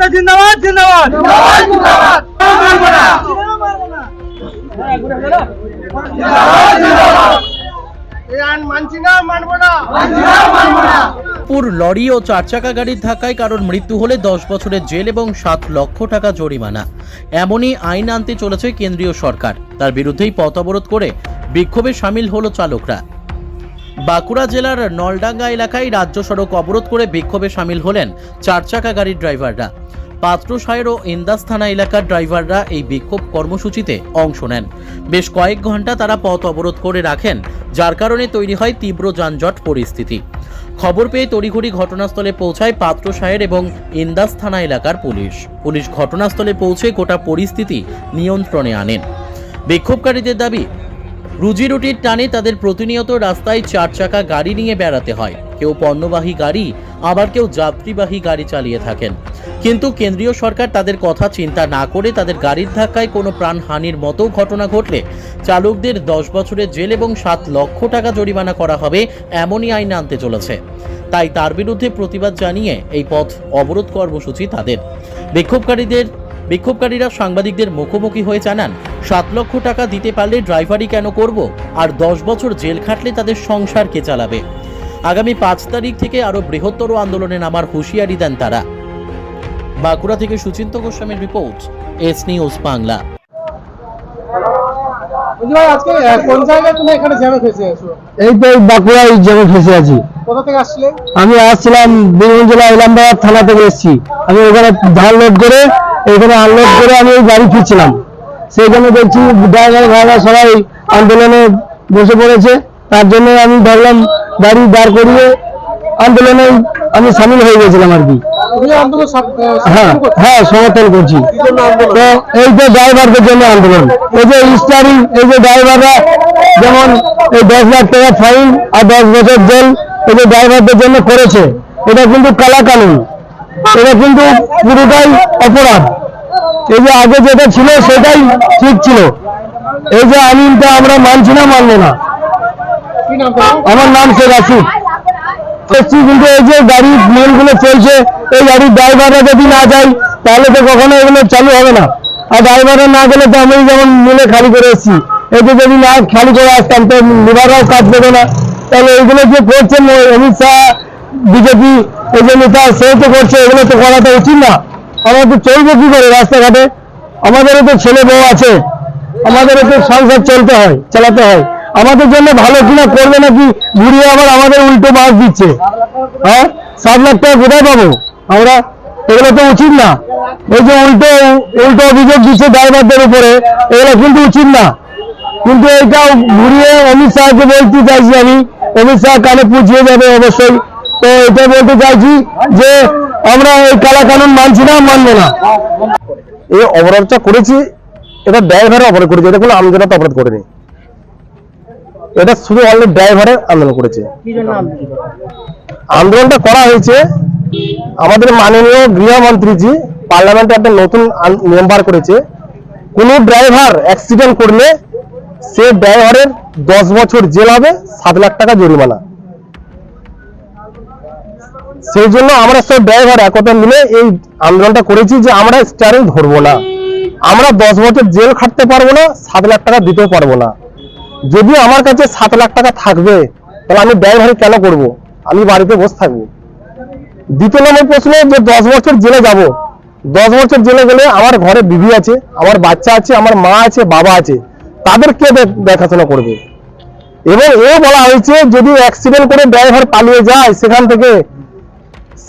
মাতা জিন্দাবাদ জিন্দাবাদ। জিন্দাবাদ জিন্দাবাদ। মানবো না এই আইন মানছি না মানবো না। মানছি না মানবো না। পুর লরি ও চার চাকা গাড়ির ধাক্কায় কারোর মৃত্যু হলে দশ বছরের জেল এবং সাত লক্ষ টাকা জরিমানা। এমনই আইন আনতে চলেছে কেন্দ্রীয় সরকার। তার বিরুদ্ধেই পথ অবরোধ করে বিক্ষোভে সামিল হলো চালকরা। বাঁকুড়া জেলার নলডাঙ্গা এলাকায় রাজ্য সড়ক অবরোধ করে বিক্ষোভে সামিল হলেন চার চাকা গাড়ির ড্রাইভাররা। পাত্রসায়ের ও ইন্দাস থানা এলাকার ড্রাইভাররা এই বিক্ষোভ কর্মসূচিতে অংশ নেন। বেশ কয়েক ঘণ্টা তারা পথ অবরোধ করে রাখেন, যার কারণে তৈরি হয় তীব্র যানজট পরিস্থিতি। খবর পেয়ে তড়িঘড়ি ঘটনাস্থলে পৌঁছায় পাত্রসায়ের এবং ইন্দাস থানা এলাকার পুলিশ। পুলিশ ঘটনাস্থলে পৌঁছে গোটা পরিস্থিতি নিয়ন্ত্রণে আনেন। বিক্ষোভকারীদের দাবি রুজি রুটির টানে তাদের প্রতিনিয়ত রাস্তায় চার চাকা গাড়ি নিয়ে বেড়াতে হয়। কেউ পণ্যবাহী গাড়ি, আবার কেউ যাত্রীবাহী গাড়ি চালিয়ে থাকেন। কিন্তু কেন্দ্রীয় সরকার তাদের কথা চিন্তা না করে তাদের গাড়ির ধাক্কায় কোনো প্রাণহানির মতো ঘটনা ঘটলে চালকদের দশ বছরের জেল এবং সাত লক্ষ টাকা জরিমানা করা হবে এমনই আইন আনতে চলেছে। তাই তার বিরুদ্ধে প্রতিবাদ জানিয়ে এই পথ অবরোধ কর্মসূচি তাদের। বিক্ষোভকারীদের বিক্ষোভকারীরা সাংবাদিকদের মুখোমুখি হয়ে জানান সাত লক্ষ টাকা দিতে পারলে ড্রাইভারি কেন করব আর দশ বছর জেল খাটলে তাদের সংসার কে চালাবে? আগামী পাঁচ তারিখ থেকে আরও বৃহত্তর আন্দোলনে নামার হুঁশিয়ারি দেন তারা। বাঁকুড়া থেকে সুচিন্ত গোস্বামীর রিপোর্ট এস নিউজ বাংলা। এই তো বাঁকুড়ায় ফেসে আছি। কোথা থেকে আসছিলে? আমি আসছিলাম বীরভূম জেলা ইলামবাজার থানা থেকে এসেছি। আমি ওখানে ধান লোড করে এখানে আনলোড করে আমি ওই গাড়ি ফিরছিলাম সেইখানে দেখছি ড্রাইভার ভাড়া সবাই আন্দোলনে বসে পড়েছে। তার জন্য আমি ভাবলাম গাড়ি দাঁড় করিয়ে আন্দোলনে আমি সামিল হয়ে গেছিলাম আর কি। হ্যাঁ হ্যাঁ সমর্থন করছি? তো এই যে ড্রাইভারদের জন্য আন্দোলন। এই যে স্টারিং এই যে ড্রাইভাররা যেমন এই দশ লাখ টাকা ফাইন আর দশ বছর জেল এই যে ড্রাইভারদের জন্য করেছে এটা কিন্তু কালা কানুন এটা কিন্তু পুরোটাই অপরাধ। এই যে আগে যেটা ছিল সেটাই ঠিক ছিল। এই যে আইনটা আমরা মানছি না, মানবো না? আমার নাম শেখ আসিফ দেখছি কিন্তু এই যে গাড়ি মেলগুলো চলছে, এই গাড়ির ড্রাইভাররা যদি না যায়, তাহলে তো কখনো এগুলো চালু হবে না। আর ড্রাইভাররা না গেলে তো আমি যেমন মিলে খালি করে এসেছি। এতে যদি না খালি করে আসতাম, তো লিভাররাও কাজ দেবে না। তাহলে এগুলো যে করছে ম- অমিত শাহ বিজেপি এই যে নেতা সে করছে, এগুলো তো করাটা উচিত না। আমরা তো চলবো কি করে রাস্তাঘাটে? আমাদেরও তো ছেলে বউ আছে। আমাদেরও তো সংসার চলতে হয়, চালাতে হয়। আমাদের জন্য ভালো কিনা করবে নাকি? ঘুরিয়ে আবার আমাদের উল্টো বাস দিচ্ছে। হ্যাঁ? সাত লাখ টাকা কোথায় পাবো? আমরা? এগুলো তো উচিত না। এই যে উল্টো উল্টো অভিযোগ দিচ্ছে ড্রাইভারদের উপরে, এগুলো কিন্তু উচিত না। কিন্তু এটা ঘুরিয়ে অমিত শাহকে বলতে চাইছি আমি, অমিত শাহ কানে পুজিয়ে যাবে অবশ্যই। তো এটা বলতে চাইছি যে আমরা এই কালা কানুন মানছি না, মানবো না। এই অপরাধটা করেছি, এটা ড্রাইভারের অপরাধ করেছে। এটা কোনো আমজনতা অপরাধ করেনি। এটা শুধু অনলি ড্রাইভারের আন্দোলন করেছে। আন্দোলনটা করা হয়েছে আমাদের মাননীয় গৃহমন্ত্রীজি, পার্লামেন্টে একটা নতুন নিয়ম বার করেছে। কোন ড্রাইভার অ্যাক্সিডেন্ট করলে সে ড্রাইভারের দশ বছর জেল হবে, সাত লাখ টাকা জরিমানা। সেই জন্য আমরা সব ড্রাইভার একতা মিলে এই আন্দোলনটা করেছি যে আমরা স্টারিং ধরবো না। আমরা দশ বছর জেল খাটতে পারব না, সাত লাখ টাকা দিতেও পারব না। যদি আমার কাছে সাত লাখ টাকা থাকবে, তাহলে আমি ড্রাইভারি কেন করব? আমি বাড়িতে বসে থাকব। দ্বিতীয় নম্বর প্রশ্ন যে দশ বছর জেলে যাব। দশ বছর জেলে গেলে আমার ঘরে বিবি আছে, আমার বাচ্চা আছে, আমার মা আছে, বাবা আছে। তাদের কে দেখ- দেখাশোনা করবে? এবং এও বলা হয়েছে, যদি অ্যাক্সিডেন্ট করে ড্রাইভার পালিয়ে যায় সেখান থেকে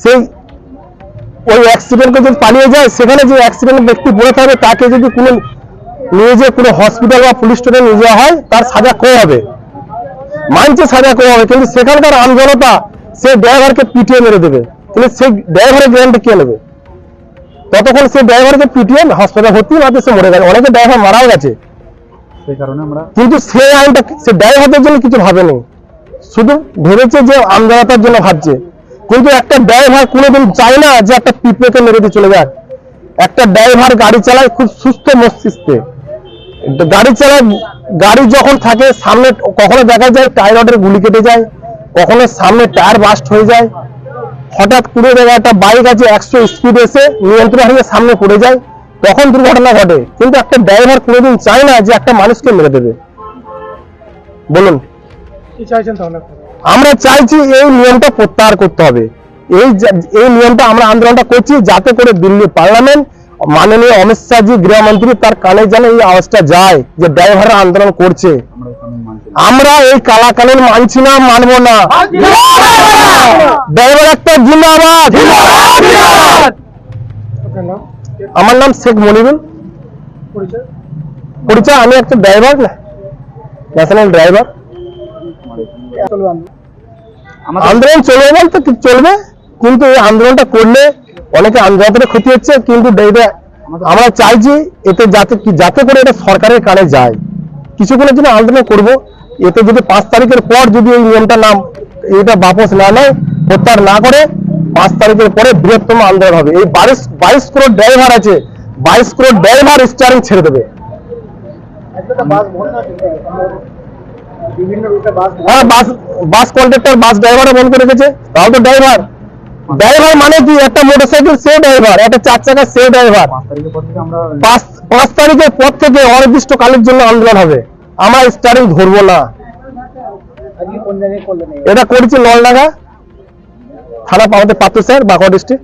সেই ওই অ্যাক্সিডেন্টে যদি পালিয়ে যায় সেখানে যে অ্যাক্সিডেন্ট ব্যক্তি পড়ে থাকবে তাকে যদি কোনো নিয়ে যে কোনো হসপিটাল বা পুলিশ স্টেশনে নিয়ে যাওয়া হয় তার সাজা কম হবে? মানছে সাজা কম হবে? কিন্তু সেখানকার আমজনতা সে ড্রাইভারকে পিটিয়ে মেরে দেবে। কিন্তু সেই ড্রাইভারের গ্যারান্টি কে নেবে? ততক্ষণ সে ড্রাইভারকে পিটিয়ে হসপিটাল ভর্তি মাত্র সে মরে গেছে অনেকে ড্রাইভার মারাও গেছে। কিন্তু সে আইনটা সে ড্রাইভারদের জন্য কিছু ভাবেনি। শুধু ভেবেছে যে আমজনতার জন্য ভাবছে। কিন্তু একটা ড্রাইভার কোনোদিন চায় না যে একটা পিঁপড়েকে মেরে দিয়ে চলে যাক। একটা ড্রাইভার গাড়ি চালায় খুব সুস্থ মস্তিষ্কে। গাড়ি চালায়, গাড়ি যখন থাকে, সামনে কখনো দেখা যায় টায়ার রডের গুলি কেটে যায়, কখনো সামনে টায়ার বাস্ট হয়ে যায়। হঠাৎ কুড়ে জায়গায় একটা বাইক আছে, একশো স্পিড এসে নিয়ন্ত্রণ হারিয়ে সামনে পড়ে যায়। তখন দুর্ঘটনা ঘটে। কিন্তু একটা ড্রাইভার কোনোদিন চায় না যে একটা মানুষকে মেরে দেবে। বলুন। কি চাইছেন তাহলে? আমরা চাইছি এই নিয়মটা প্রত্যাহার করতে হবে। এই এই নিয়মটা আমরা আন্দোলনটা করছি যাতে করে দিল্লি পার্লামেন্ট মাননীয় অমিত শাহজি গৃহমন্ত্রী তার কানে যেন এই আওয়াজটা যায় যে ড্রাইভাররা আন্দোলন করছে। আমরা এই কালা কানুন মানছি না মানবো না। ড্রাইভার একটা জিন্দাবাদ। আমার নাম শেখ মনিরুল। পরিচয়? আমি একটা ড্রাইভার না ন্যাশনাল ড্রাইভার। আন্দোলন চলবে বলতে চলবে কিন্তু এই আন্দোলনটা করলে অনেকে আন্দোলনের ক্ষতি হচ্ছে কিন্তু আমরা চাইছি এতে যাতে যাতে করে এটা সরকারের কানে যায়। কিছুক্ষণের জন্য আন্দোলন করব এতে যদি পাঁচ তারিখের পর যদি এই নিয়মটা নাম এটা বাপস না নেয় প্রত্যাহার না করে পাঁচ তারিখের পরে বৃহত্তম আন্দোলন হবে। এই বাইশ বাইশ করোড় ড্রাইভার আছে বাইশ করোড় ড্রাইভার স্টারিং ছেড়ে দেবে একটা বাস বন্ধ আছে বিভিন্ন রুটে বাস হ্যাঁ বাস বাস কন্ডাক্টর বাস ড্রাইভারও বন্ধ করে রেখেছে তাও তো ড্রাইভার ড্রাইভার মানে কি? একটা মোটরসাইকেল সে ড্রাইভার একটা চার চাকা সে ড্রাইভার পাঁচ তারিখের পর থেকে অনির্দিষ্টকালের জন্য আন্দোলন হবে। আমরা স্টারিং ধরবো না। এটা করেছি নলডাঙ্গা থানা আমাদের পাত্র স্যার বাঁকুড়া ডিস্ট্রিক্ট